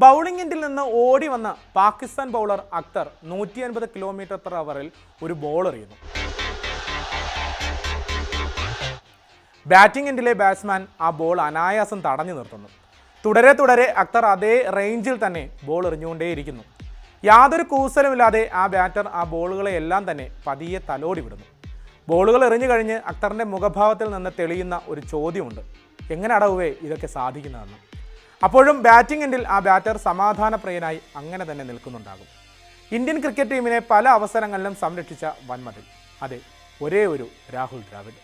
Bowling എൻഡിൽ നിന്ന് ഓടി വന്ന പാകിസ്ഥാൻ ബൗളർ അക്തർ നൂറ്റി അൻപത് കിലോമീറ്റർ പെർ അവറിൽ ഒരു ബോൾ എറിയുന്നു. ബാറ്റിംഗ് എൻഡിലെ ബാറ്റ്സ്മാൻ ആ ബോൾ അനായാസം തടഞ്ഞു നിർത്തുന്നു. തുടരെ തുടരെ അക്തർ അതേ റേഞ്ചിൽ തന്നെ ബോൾ എറിഞ്ഞുകൊണ്ടേയിരിക്കുന്നു. യാതൊരു കൂസലുമില്ലാതെ ആ ബാറ്റർ ആ ബോളുകളെ എല്ലാം തന്നെ പതിയെ തലോടി വിടുന്നു. ബോളുകൾ എറിഞ്ഞു കഴിഞ്ഞ് അക്തറിന്റെ മുഖഭാവത്തിൽ നിന്ന് തെളിയുന്ന ഒരു ചോദ്യമുണ്ട്. എങ്ങനെ അടവുവേ ഇതൊക്കെ സാധിക്കുന്നതെന്ന്. അപ്പോഴും ബാറ്റിംഗ് എൻഡിൽ ആ ബാറ്റർ സമാധാനപ്രിയനായി അങ്ങനെ തന്നെ നിൽക്കുന്നുണ്ടാകും. ഇന്ത്യൻ ക്രിക്കറ്റ് ടീമിനെ പല അവസരങ്ങളിലും സംരക്ഷിച്ച വൻമതിൽ. അതെ ഒരേ ഒരു രാഹുൽ ദ്രാവിഡ്.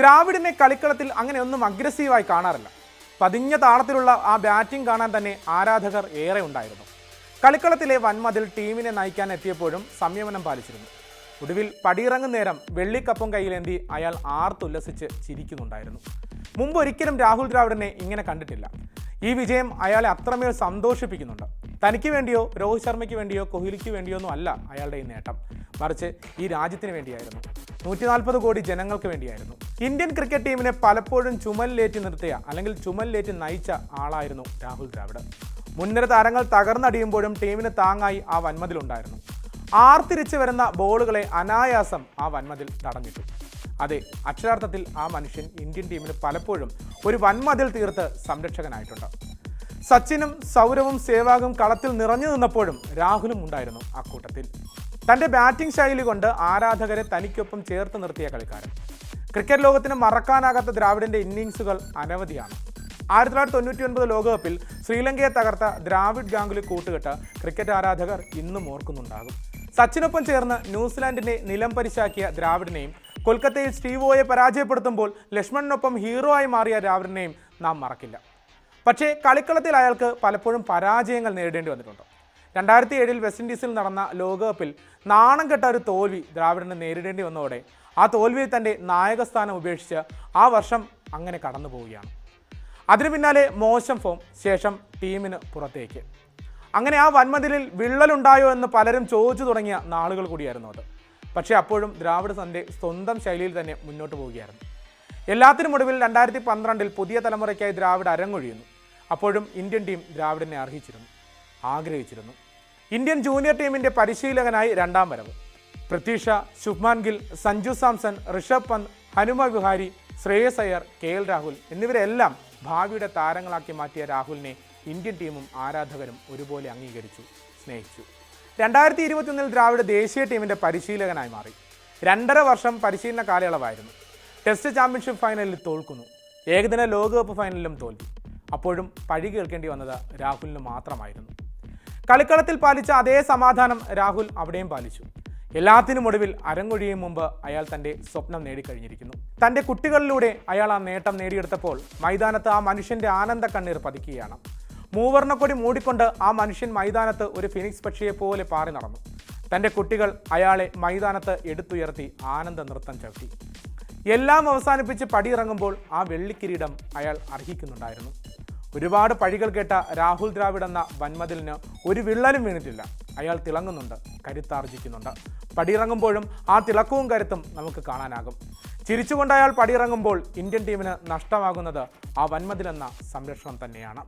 ദ്രാവിഡിനെ കളിക്കളത്തിൽ അങ്ങനെയൊന്നും അഗ്രസീവായി കാണാറില്ല. പതിഞ്ഞ താളത്തിലുള്ള ആ ബാറ്റിംഗ് കാണാൻ തന്നെ ആരാധകർ ഏറെ ഉണ്ടായിരുന്നു. കളിക്കളത്തിലെ വൻമതിൽ ടീമിനെ നയിക്കാൻ എത്തിയപ്പോഴും സംയമനം പാലിച്ചിരുന്നു. ഒടുവിൽ പടിയിറങ്ങും നേരം വെള്ളിക്കപ്പം കയ്യിലേന്തി അയാൾ ആർത്തുല്ലസിച്ച് ചിരിക്കുന്നുണ്ടായിരുന്നു. മുമ്പ് ഒരിക്കലും രാഹുൽ ദ്രാവിഡിനെ ഇങ്ങനെ കണ്ടിട്ടില്ല. ഈ വിജയം അയാളെ അത്രമേൽ സന്തോഷിപ്പിക്കുന്നുണ്ട്. തനിക്ക് വേണ്ടിയോ രോഹിത് ശർമ്മയ്ക്ക് വേണ്ടിയോ കോഹ്ലിക്ക് വേണ്ടിയോ ഒന്നും അല്ല അയാളുടെ ഈ നേട്ടം. മറിച്ച് ഈ രാജ്യത്തിന് വേണ്ടിയായിരുന്നു. നൂറ്റി നാൽപ്പത് കോടി ജനങ്ങൾക്ക് വേണ്ടിയായിരുന്നു. ഇന്ത്യൻ ക്രിക്കറ്റ് ടീമിനെ പലപ്പോഴും ചുമലിലേറ്റി നിർത്തിയ അല്ലെങ്കിൽ ചുമലിലേറ്റി നയിച്ച ആളായിരുന്നു രാഹുൽ ദ്രാവിഡ്. മുൻനിര താരങ്ങൾ തകർന്നടിയുമ്പോഴും ടീമിന് താങ്ങായി ആ വന്മതിലുണ്ടായിരുന്നു ആർത്തിരിച്ച് വരുന്ന ബോളുകളെ അനായാസം ആ വന്മതിൽ തടഞ്ഞിട്ടു. അതെ അക്ഷരാർത്ഥത്തിൽ ആ മനുഷ്യൻ ഇന്ത്യൻ ടീമിന് പലപ്പോഴും ഒരു വന്മതിൽ തീർത്ത് സംരക്ഷകനായിട്ടുണ്ട്. സച്ചിനും സൗരവും സേവാഗും കളത്തിൽ നിറഞ്ഞു നിന്നപ്പോഴും രാഹുലും ഉണ്ടായിരുന്നു ആ കൂട്ടത്തിൽ. തന്റെ ബാറ്റിംഗ് ശൈലി കൊണ്ട് ആരാധകരെ തനിക്കൊപ്പം ചേർത്ത് നിർത്തിയ കളിക്കാരൻ. ക്രിക്കറ്റ് ലോകത്തിന് മറക്കാനാകാത്ത ദ്രാവിഡിന്റെ ഇന്നിങ്സുകൾ അനവധിയാണ്. ആയിരത്തി തൊള്ളായിരത്തി തൊണ്ണൂറ്റി ഒൻപത് ലോകകപ്പിൽ ശ്രീലങ്കയെ തകർത്ത ദ്രാവിഡ് ഗാംഗുലി കൂട്ടുകെട്ട് ക്രിക്കറ്റ് ആരാധകർ ഇന്നും ഓർക്കുന്നുണ്ടാകും. സച്ചിനൊപ്പം ചേർന്ന് ന്യൂസിലാൻഡിനെ നിലം പരിശാക്കിയ ദ്രാവിഡിനെയും കൊൽക്കത്തയിൽ സ്റ്റീവോയെ പരാജയപ്പെടുത്തുമ്പോൾ ലക്ഷ്മണിനൊപ്പം ഹീറോ ആയി മാറിയ ദ്രാവിഡിനെയും നാം മറക്കില്ല. പക്ഷേ കളിക്കളത്തിൽ അയാൾക്ക് പലപ്പോഴും പരാജയങ്ങൾ നേരിടേണ്ടി വന്നിട്ടുണ്ട്. രണ്ടായിരത്തി ഏഴിൽ വെസ്റ്റ് ഇൻഡീസിൽ നടന്ന ലോകകപ്പിൽ നാണം കെട്ട ഒരു തോൽവി ദ്രാവിഡിന് നേരിടേണ്ടി വന്നതോടെ ആ തോൽവിയിൽ തന്റെ നായകസ്ഥാനം ഉപേക്ഷിച്ച് ആ വർഷം അങ്ങനെ കടന്നു പോവുകയാണ് അതിനു പിന്നാലെ മോശം ഫോം ശേഷം ടീമിന് പുറത്തേക്ക്. അങ്ങനെ ആ വൻമതിലിൽ വിള്ളലുണ്ടായോ എന്ന് പലരും ചോദിച്ചു തുടങ്ങിയ നാളുകൾ കൂടിയായിരുന്നു അത്. പക്ഷേ അപ്പോഴും ദ്രാവിഡ് തന്റെ സ്വന്തം ശൈലിയിൽ തന്നെ മുന്നോട്ട് പോവുകയായിരുന്നു. എല്ലാത്തിനും ഒടുവിൽ രണ്ടായിരത്തി പന്ത്രണ്ടിൽ പുതിയ തലമുറയ്ക്കായി ദ്രാവിഡ് അരങ്ങൊഴിയുന്നു. അപ്പോഴും ഇന്ത്യൻ ടീം ദ്രാവിഡിനെ അർഹിച്ചിരുന്നു ആഗ്രഹിച്ചിരുന്നു. ഇന്ത്യൻ ജൂനിയർ ടീമിന്റെ പരിശീലകനായി രണ്ടാം വരവ്. പ്രത്യീഷ ശുഭ്മാൻ ഗിൽ സഞ്ജു സാംസൺ ഋഷഭ് പന്ത് ഹനുമ വിഹാരി ശ്രേയസ് അയ്യർ കെ എൽ രാഹുൽ എന്നിവരെല്ലാം ഭാവിയുടെ താരങ്ങളാക്കി മാറ്റിയ രാഹുലിനെ ഇന്ത്യൻ ടീമും ആരാധകരും ഒരുപോലെ അംഗീകരിച്ചു സ്നേഹിച്ചു. രണ്ടായിരത്തി ഇരുപത്തിയൊന്നിൽ ദ്രാവിഡ് ദേശീയ ടീമിന്റെ പരിശീലകനായി മാറി. രണ്ടര വർഷം പരിശീലന കാലയളവായിരുന്നു. ടെസ്റ്റ് ചാമ്പ്യൻഷിപ്പ് ഫൈനലിൽ തോൽക്കുന്നു. ഏകദിന ലോകകപ്പ് ഫൈനലിലും തോൽവി. അപ്പോഴും പഴി കേൾക്കേണ്ടി വന്നത് രാഹുലിന് മാത്രമായിരുന്നു. കളിക്കളത്തിൽ പാലിച്ച അതേ സമാധാനം രാഹുൽ അവിടെയും പാലിച്ചു. എല്ലാത്തിനും ഒടുവിൽ അരങ്ങൊഴിയും മുമ്പ് അയാൾ തന്റെ സ്വപ്നം നേടിക്കഴിഞ്ഞിരിക്കുന്നു. തന്റെ കുട്ടികളിലൂടെ അയാൾ ആ നേട്ടം നേടിയെടുത്തപ്പോൾ മൈതാനത്ത് ആ മനുഷ്യന്റെ ആനന്ദ കണ്ണീർ പതിക്കുകയാണ്. മൂവർണക്കൊടി മൂടിക്കൊണ്ട് ആ മനുഷ്യൻ മൈതാനത്ത് ഒരു ഫിനിക്സ് പക്ഷിയെ പോലെ പാറി നടന്നു. തന്റെ കുട്ടികൾ അയാളെ മൈതാനത്ത് എടുത്തുയർത്തി ആനന്ദ നൃത്തം ചവിട്ടി. എല്ലാം അവസാനിപ്പിച്ച് പടിയിറങ്ങുമ്പോൾ ആ വെള്ളിക്കിരീടം അയാൾ അർഹിക്കുന്നുണ്ടായിരുന്നു. ഒരുപാട് പഴികൾ കേട്ട രാഹുൽ ദ്രാവിഡ് എന്ന വന്മതിലിന് ഒരു വിള്ളലും വീണിട്ടില്ല. അയാൾ തിളങ്ങുന്നുണ്ട് കരുത്താർജിക്കുന്നുണ്ട്. പടിയിറങ്ങുമ്പോഴും ആ തിളക്കവും കരുത്തും നമുക്ക് കാണാനാകും. ചിരിച്ചുകൊണ്ട് അയാൾ പടിയിറങ്ങുമ്പോൾ ഇന്ത്യൻ ടീമിന് നഷ്ടമാകുന്നത് ആ വൻമതിലെന്ന സംരക്ഷണം തന്നെയാണ്.